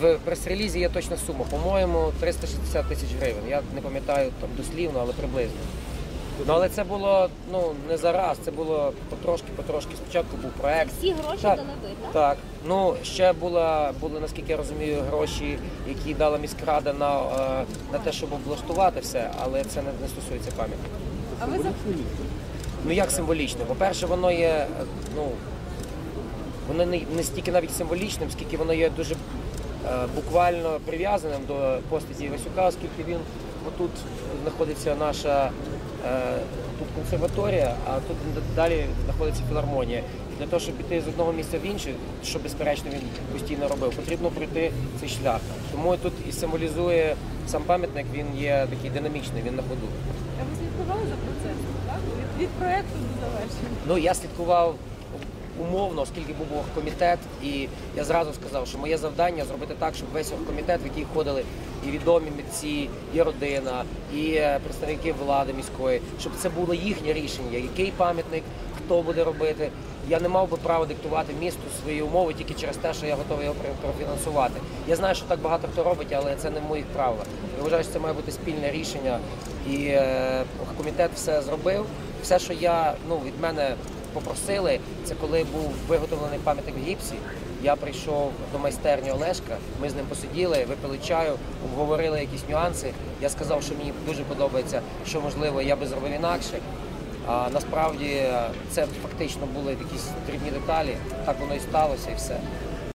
В прес-релізі є точна сума. По-моєму, 360 тисяч гривень. Я не пам'ятаю там дослівно, але приблизно. Ну але це було ну не зараз, це було потрошки, потрошки. Спочатку був проект. Всі гроші Так. дали ви, так? Так, ну ще була були, наскільки я розумію, гроші, які дала міськрада на, е, на те, щоб облаштувати все, але це не, не стосується пам'ятника. А ви за Ну як символічно? По-перше, воно є, е, ну воно не, не стільки навіть символічним, скільки воно є дуже буквально прив'язаним до постаті Івасюка, оскільки він отут знаходиться наша е, тут консерваторія, а тут далі знаходиться філармонія. І для того, щоб піти з одного місця в інше, що безперечно він постійно робив, потрібно пройти цей шлях. Тому тут і символізує сам пам'ятник, він є такий динамічний, він на ходу. А ви слідкували за процесом, так? Від, від проекту до завершення. Ну я слідкував умовно, оскільки був оргкомітет, і я зразу сказав, що моє завдання зробити так, щоб весь оргкомітет, в який входили і відомі митці, і родина, і е, представники влади міської, щоб це було їхнє рішення, який пам'ятник, хто буде робити. Я не мав би права диктувати місту свої умови тільки через те, що я готовий його профінансувати. Я знаю, що так багато хто робить, але це не в моїх правилах. Я вважаю, що це має бути спільне рішення. І е, комітет все зробив. Все, що я ну від мене попросили, це коли був виготовлений пам'ятник в гіпсі. Я прийшов до майстерні Олешка, ми з ним посиділи, випили чаю, обговорили якісь нюанси. Я сказав, що мені дуже подобається, що можливо я би зробив інакше. А насправді е, це фактично були якісь дрібні деталі. Так воно і сталося, і все.